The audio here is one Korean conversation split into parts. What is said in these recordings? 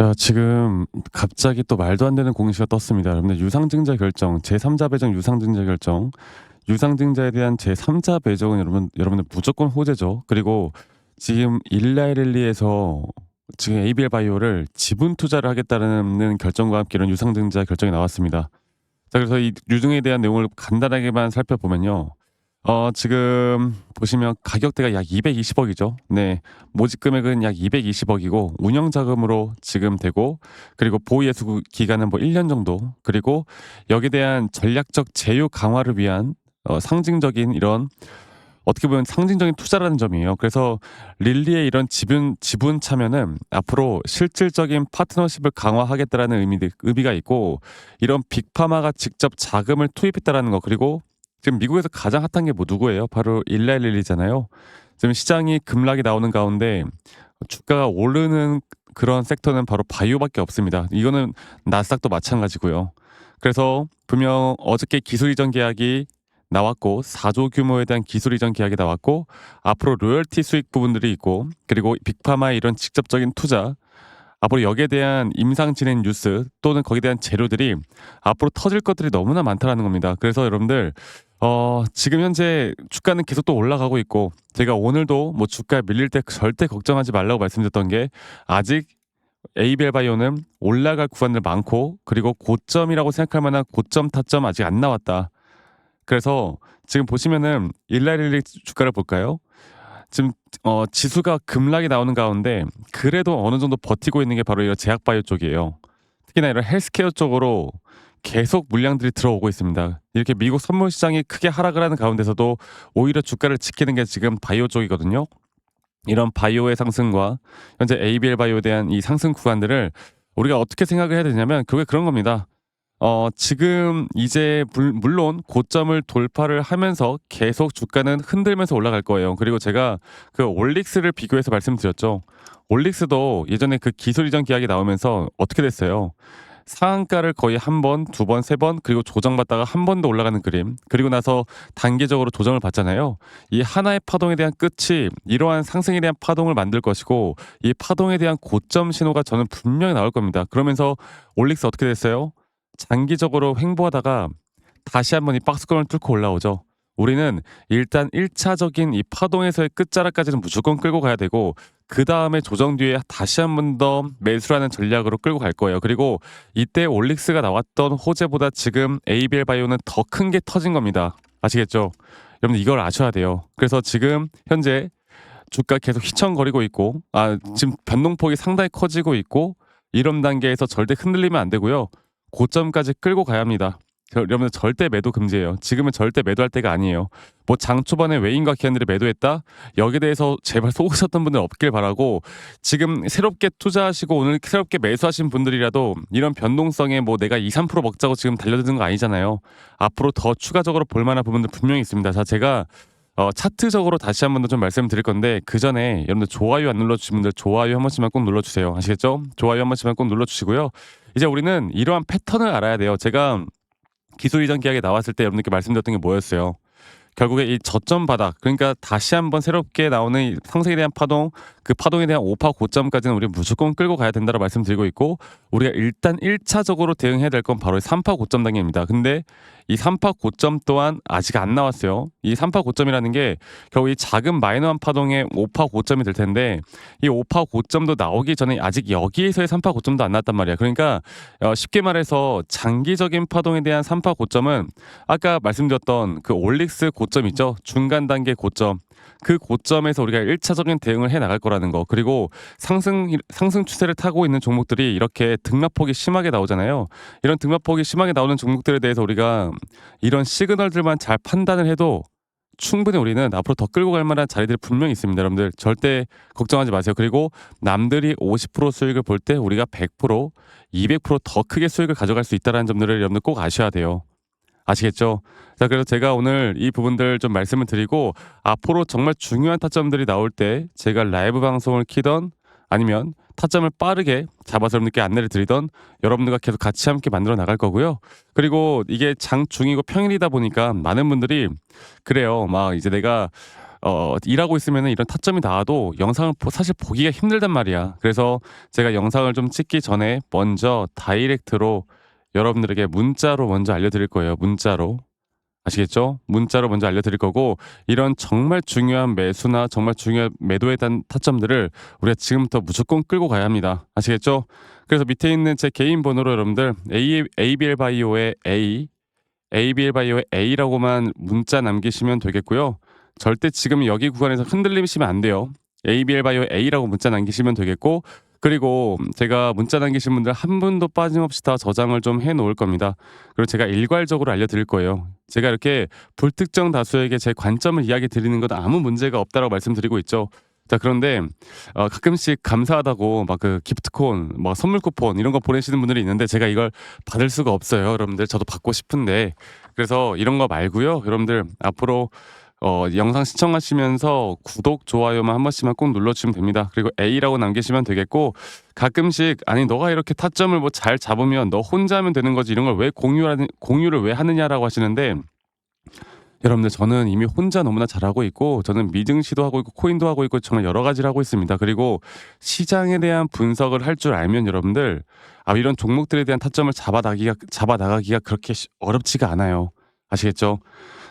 자 지금 갑자기 또 말도 안 되는 공시가 떴습니다. 여러분들 유상증자 결정 제3자 배정 유상증자 결정 유상증자에 대한 제3자 배정은 여러분 여러분들 무조건 호재죠. 그리고 지금 일라이랠리에서 지금 ABL 바이오를 지분 투자를 하겠다는 결정과 함께 이런 유상증자 결정이 나왔습니다. 자 그래서 이 유증에 대한 내용을 간단하게만 살펴보면요. 어 지금 보시면 가격대가 약 220억이죠. 네. 모집 금액은 약 220억이고 운영 자금으로 지금 되고 그리고 보호 예수 기간은 뭐 1년 정도 그리고 여기에 대한 전략적 제휴 강화를 위한 어 상징적인 이런 어떻게 보면 상징적인 투자라는 점이에요. 그래서 릴리의 이런 지분 지분 참여는 앞으로 실질적인 파트너십을 강화하겠다라는 의미 의미가 있고 이런 빅파마가 직접 자금을 투입했다라는 거 그리고 지금 미국에서 가장 핫한 게 뭐 누구예요? 바로 일라일릴리잖아요. 지금 시장이 급락이 나오는 가운데 주가가 오르는 그런 섹터는 바로 바이오밖에 없습니다. 이거는 나스닥도 마찬가지고요. 그래서 분명 어저께 기술 이전 계약이 나왔고 4조 규모에 대한 기술 이전 계약이 나왔고 앞으로 로열티 수익 부분들이 있고 그리고 빅파마의 이런 직접적인 투자 앞으로 여기에 대한 임상 진행 뉴스 또는 거기에 대한 재료들이 앞으로 터질 것들이 너무나 많다라는 겁니다. 그래서 여러분들 어, 지금 현재 주가는 계속 또 올라가고 있고 제가 오늘도 뭐 주가 밀릴 때 절대 걱정하지 말라고 말씀드렸던 게 아직 ABL 바이오는 올라갈 구간들 많고 그리고 고점이라고 생각할 만한 고점 타점 아직 안 나왔다. 그래서 지금 보시면은 일라일리 주가를 볼까요? 지금 어, 지수가 급락이 나오는 가운데 그래도 어느 정도 버티고 있는 게 바로 이 제약바이오 쪽이에요. 특히나 이런 헬스케어 쪽으로 계속 물량들이 들어오고 있습니다. 이렇게 미국 선물 시장이 크게 하락을 하는 가운데서도 오히려 주가를 지키는 게 지금 바이오 쪽이거든요. 이런 바이오의 상승과 현재 ABL 바이오에 대한 이 상승 구간들을 우리가 어떻게 생각을 해야 되냐면 그게 그런 겁니다. 어, 지금 이제 물, 물론 고점을 돌파를 하면서 계속 주가는 흔들면서 올라갈 거예요. 그리고 제가 그 올릭스를 비교해서 말씀드렸죠. 올릭스도 예전에 그 기술 이전 계약이 나오면서 어떻게 됐어요? 상한가를 거의 한 번, 두 번, 세 번, 그리고 조정받다가 한 번 더 올라가는 그림. 그리고 나서 단계적으로 조정을 받잖아요. 이 하나의 파동에 대한 끝이 이러한 상승에 대한 파동을 만들 것이고 이 파동에 대한 고점 신호가 저는 분명히 나올 겁니다. 그러면서 올릭스 어떻게 됐어요? 장기적으로 횡보하다가 다시 한번 이 박스권을 뚫고 올라오죠. 우리는 일단 1차적인 이 파동에서의 끝자락까지는 무조건 끌고 가야 되고 그 다음에 조정 뒤에 다시 한 번 더 매수라는 전략으로 끌고 갈 거예요. 그리고 이때 올릭스가 나왔던 호재보다 지금 ABL 바이오는 더 큰 게 터진 겁니다. 아시겠죠? 여러분 이걸 아셔야 돼요. 그래서 지금 현재 주가 계속 휘청거리고 있고 아 지금 변동폭이 상당히 커지고 있고 이런 단계에서 절대 흔들리면 안 되고요. 고점까지 끌고 가야 합니다. 여러분들 절대 매도 금지예요. 지금은 절대 매도할 때가 아니에요. 뭐 장 초반에 외인과 기관들이 매도했다? 여기에 대해서 제발 속으셨던 분들 없길 바라고 지금 새롭게 투자하시고 오늘 새롭게 매수하신 분들이라도 이런 변동성에 뭐 내가 2, 3% 먹자고 지금 달려드는 거 아니잖아요. 앞으로 더 추가적으로 볼 만한 부분들 분명히 있습니다. 자, 제가 어, 차트적으로 다시 한 번 더 좀 말씀드릴 건데 그 전에 여러분들 좋아요 안 눌러주신 분들 좋아요 한 번씩만 꼭 눌러주세요. 아시겠죠? 좋아요 한 번씩만 꼭 눌러주시고요. 이제 우리는 이러한 패턴을 알아야 돼요. 제가 기술 이전 계약에 나왔을 때 여러분들께 말씀드렸던 게 뭐였어요? 결국에 이 저점 바닥 그러니까 다시 한번 새롭게 나오는 상승에 대한 파동 그 파동에 대한 오파 고점까지는 우리 무조건 끌고 가야 된다고 말씀드리고 있고 우리가 일단 1차적으로 대응해야 될 건 바로 3파 고점 단계입니다. 근데 이 3파 고점 또한 아직 안 나왔어요. 이 3파 고점이라는 게 결국 이 작은 마이너한 파동의 5파 고점이 될 텐데 이 5파 고점도 나오기 전에 아직 여기에서의 3파 고점도 안 나왔단 말이야. 그러니까 어, 쉽게 말해서 장기적인 파동에 대한 3파 고점은 아까 말씀드렸던 그 올릭스 고점 있죠. 중간 단계 고점. 그 고점에서 우리가 1차적인 대응을 해 나갈 거라는 거. 그리고 상승 상승 추세를 타고 있는 종목들이 이렇게 등락폭이 심하게 나오잖아요. 이런 등락폭이 심하게 나오는 종목들에 대해서 우리가 이런 시그널들만 잘 판단을 해도 충분히 우리는 앞으로 더 끌고 갈 만한 자리들이 분명히 있습니다. 여러분들 절대 걱정하지 마세요. 그리고 남들이 50% 수익을 볼 때 우리가 100%, 200%더 크게 수익을 가져갈 수 있다는 점들을 여러분들 꼭 아셔야 돼요. 아시겠죠? 자, 그래서 제가 오늘 이 부분들 좀 말씀을 드리고 앞으로 정말 중요한 타점들이 나올 때 제가 라이브 방송을 키던 아니면 타점을 빠르게 잡아서 여러분들께 안내를 드리던 여러분들과 계속 같이 함께 만들어 나갈 거고요. 그리고 이게 장 중이고 평일이다 보니까 많은 분들이 그래요. 막 이제 내가 어 일하고 있으면은 이런 타점이 나와도 영상을 보 사실 보기가 힘들단 말이야. 그래서 제가 영상을 좀 찍기 전에 먼저 다이렉트로 여러분들에게 문자로 먼저 알려드릴 거예요, 문자로. 아시겠죠? 문자로 먼저 알려드릴 거고 이런 정말 중요한 매수나 정말 중요한 매도에 대한 타점들을 우리가 지금부터 무조건 끌고 가야 합니다. 아시겠죠? 그래서 밑에 있는 제 개인 번호로 여러분들 A, ABL 바이오의 A, ABL 바이오의 A라고만 문자 남기시면 되겠고요. 절대 지금 여기 구간에서 흔들리시면 안 돼요. ABL 바이오 A라고 문자 남기시면 되겠고 그리고 제가 문자 남기신 분들 한 분도 빠짐없이 다 저장을 좀 해 놓을 겁니다. 그리고 제가 일괄적으로 알려드릴 거예요. 제가 이렇게 불특정 다수에게 제 관점을 이야기 드리는 건 아무 문제가 없다라고 말씀드리고 있죠. 자 그런데 어, 가끔씩 감사하다고 막 그 기프트콘, 막 선물 쿠폰 이런 거 보내시는 분들이 있는데 제가 이걸 받을 수가 없어요. 여러분들 저도 받고 싶은데 그래서 이런 거 말고요. 여러분들 앞으로 어, 영상 시청하시면서 구독, 좋아요만 한 번씩만 꼭 눌러주시면 됩니다. 그리고 A라고 남기시면 되겠고 가끔씩 아니 너가 이렇게 타점을 뭐 잘 잡으면 너 혼자 하면 되는 거지 이런 걸 왜 공유하는 공유를 왜 하느냐라고 하시는데 여러분들 저는 이미 혼자 너무나 잘하고 있고 저는 미증시도 하고 있고 코인도 하고 있고 정말 여러 가지를 하고 있습니다. 그리고 시장에 대한 분석을 할 줄 알면 여러분들 아 이런 종목들에 대한 타점을 잡아 나기가 잡아 나가기가 그렇게 쉬- 어렵지가 않아요. 아시겠죠?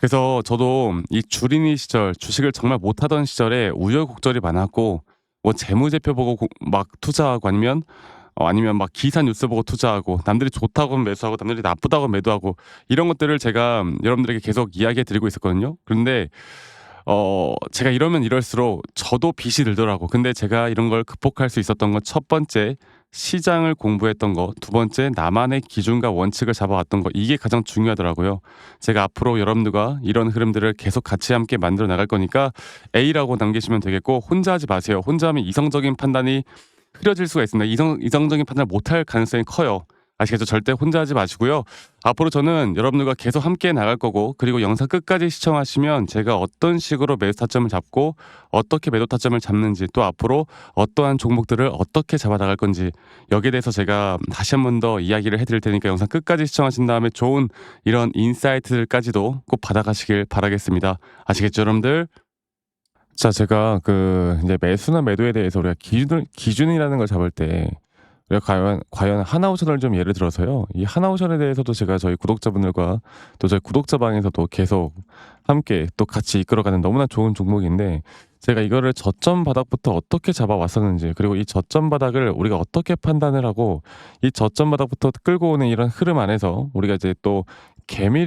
그래서 저도 이 주린이 시절 주식을 정말 못하던 시절에 우여곡절이 많았고 뭐 재무제표 보고 고- 막 투자하고 아니면 어, 아니면 막 기사 뉴스 보고 투자하고 남들이 좋다고 매수하고 남들이 나쁘다고 매도하고 이런 것들을 제가 여러분들에게 계속 이야기해 드리고 있었거든요. 그런데 어 제가 이러면 이럴수록 저도 빚이 늘더라고. 근데 제가 이런 걸 극복할 수 있었던 건 첫 번째 시장을 공부했던 거, 두 번째 나만의 기준과 원칙을 잡아왔던 거 이게 가장 중요하더라고요. 제가 앞으로 여러분들과 이런 흐름들을 계속 같이 함께 만들어 나갈 거니까 A라고 남기시면 되겠고 혼자 하지 마세요. 혼자 하면 이성적인 판단이 흐려질 수가 있습니다. 이성 이성적인 판단을 못할 가능성이 커요. 아시겠죠? 절대 혼자 하지 마시고요. 앞으로 저는 여러분들과 계속 함께 나갈 거고 그리고 영상 끝까지 시청하시면 제가 어떤 식으로 매수 타점을 잡고 어떻게 매도 타점을 잡는지 또 앞으로 어떠한 종목들을 어떻게 잡아 나갈 건지 여기에 대해서 제가 다시 한 번 더 이야기를 해드릴 테니까 영상 끝까지 시청하신 다음에 좋은 이런 인사이트들까지도 꼭 받아가시길 바라겠습니다. 아시겠죠, 여러분들? 자, 제가 그 이제 매수나 매도에 대해서 우리가 기준 기준이라는 걸 잡을 때 과연 과연 하나오션을 좀 예를 들어서요. 이 하나오션에 대해서도 제가 저희 구독자분들과 또 저희 구독자 방에서도 계속 함께 또 같이 이끌어가는 너무나 좋은 종목인데 제가 이거를 저점 바닥부터 어떻게 잡아왔었는지 그리고 이 저점 바닥을 우리가 어떻게 판단을 하고 이 저점 바닥부터 끌고 오는 이런 흐름 안에서 우리가 이제 또 개미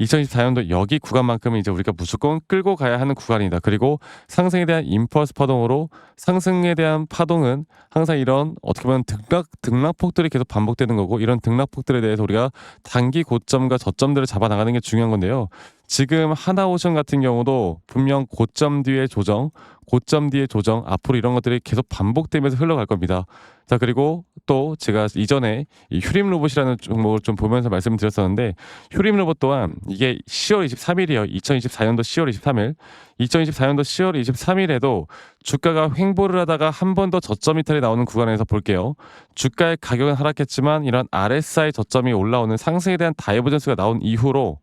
2024년도 여기 구간만큼은 이제 우리가 무조건 끌고 가야 하는 구간이다. 그리고 상승에 대한 임펄스 파동으로 상승에 대한 파동은 항상 이런 어떻게 보면 등락 등락폭들이 계속 반복되는 거고 이런 등락폭들에 대해서 우리가 단기 고점과 저점들을 잡아 나가는 게 중요한 건데요. 지금 하나오션 같은 경우도 분명 고점 뒤에 조정, 고점 뒤에 조정, 앞으로 이런 것들이 계속 반복되면서 흘러갈 겁니다. 자 그리고 또 제가 이전에 이 휴림 로봇이라는 종목을 좀 보면서 말씀을 드렸었는데 휴림 로봇 또한 이게 10월 23일이요. 2024년도 10월 23일. 2024년도 10월 23일에도 주가가 횡보를 하다가 한 번 더 저점 이탈이 나오는 구간에서 볼게요. 주가의 가격은 하락했지만 이런 RSI 저점이 올라오는 상승에 대한 다이버전스가 나온 이후로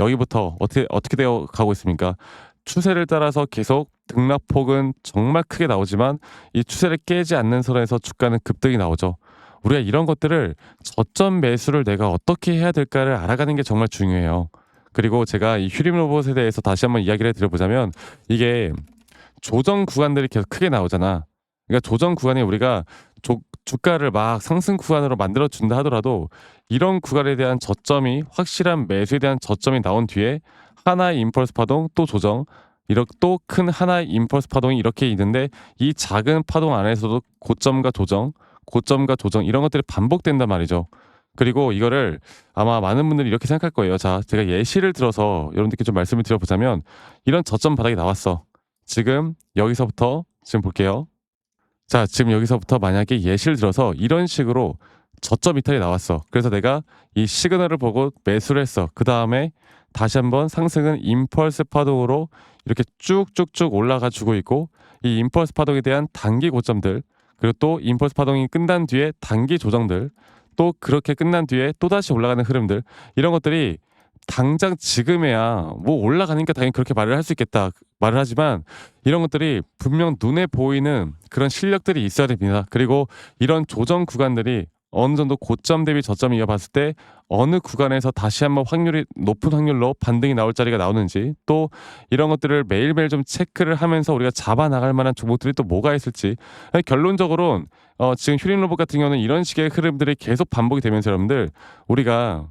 여기부터 어떻게 어떻게 되어 가고 있습니까? 추세를 따라서 계속 등락폭은 정말 크게 나오지만 이 추세를 깨지 않는 선에서 주가는 급등이 나오죠. 우리가 이런 것들을 저점 매수를 내가 어떻게 해야 될까를 알아가는 게 정말 중요해요. 그리고 제가 이 휴림 로봇에 대해서 다시 한번 이야기를 드려보자면 이게 조정 구간들이 계속 크게 나오잖아. 그러니까 조정 구간에 우리가 조, 주가를 막 상승 구간으로 만들어 준다 하더라도 이런 구간에 대한 저점이 확실한 매수에 대한 저점이 나온 뒤에 하나의 임펄스 파동 또 조정 이렇게 또 큰 하나의 임펄스 파동이 이렇게 있는데 이 작은 파동 안에서도 고점과 조정 고점과 조정 이런 것들이 반복된단 말이죠. 그리고 이거를 아마 많은 분들이 이렇게 생각할 거예요. 자, 제가 예시를 들어서 여러분들께 좀 말씀을 드려보자면 이런 저점 바닥이 나왔어. 지금 여기서부터 지금 볼게요. 자, 지금 여기서부터 만약에 예시를 들어서 이런 식으로 저점 이탈이 나왔어. 그래서 내가 이 시그널을 보고 매수를 했어. 그 다음에 다시 한번 상승은 임펄스 파동으로 이렇게 쭉쭉쭉 올라가 주고 있고 이 임펄스 파동에 대한 단기 고점들 그리고 또 임펄스 파동이 끝난 뒤에 단기 조정들 또 그렇게 끝난 뒤에 또다시 올라가는 흐름들 이런 것들이 당장 지금에야 뭐 올라가니까 당연히 그렇게 말을 할 수 있겠다 말을 하지만 이런 것들이 분명 눈에 보이는 그런 실력들이 있어야 됩니다. 그리고 이런 조정 구간들이 어느 정도 고점 대비 저점 이어봤을 때 어느 구간에서 다시 한번 확률이 높은 확률로 반등이 나올 자리가 나오는지 또 이런 것들을 매일매일 좀 체크를 하면서 우리가 잡아 나갈 만한 종목들이 또 뭐가 있을지 아니, 결론적으로는 어, 지금 휴림 로봇 같은 경우는 이런 식의 흐름들이 계속 반복이 되면서 여러분들 우리가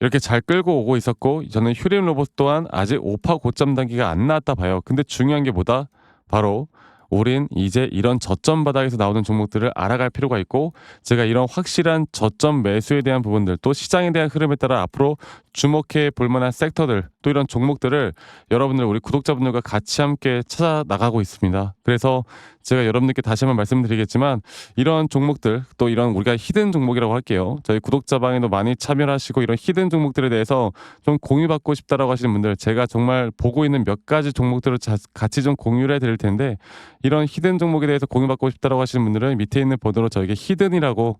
이렇게 잘 끌고 오고 있었고 저는 휴림 로봇 또한 아직 오파 고점 단계가 안 나왔다 봐요. 근데 중요한 게 뭐다? 바로 우린 이제 이런 저점 바닥에서 나오는 종목들을 알아갈 필요가 있고 제가 이런 확실한 저점 매수에 대한 부분들 또 시장에 대한 흐름에 따라 앞으로 주목해 볼 만한 섹터들 또 이런 종목들을 여러분들 우리 구독자분들과 같이 함께 찾아 나가고 있습니다. 그래서 제가 여러분들께 다시 한번 말씀드리겠지만 이런 종목들 또 이런 우리가 히든 종목이라고 할게요. 저희 구독자 방에도 많이 참여를 하시고 이런 히든 종목들에 대해서 좀 공유받고 싶다라고 하시는 분들 제가 정말 보고 있는 몇 가지 종목들을 자- 같이 좀 공유를 해드릴 텐데 이런 히든 종목에 대해서 공유받고 싶다라고 하시는 분들은 밑에 있는 번호로 저에게 히든이라고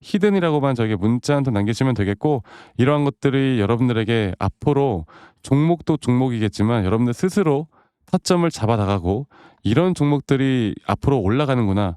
히든이라고만 저에게 문자 한 통 남기시면 되겠고 이러한 것들이 여러분들에게 앞으로 종목도 종목이겠지만 여러분들 스스로 타점을 잡아 나가고 이런 종목들이 앞으로 올라가는구나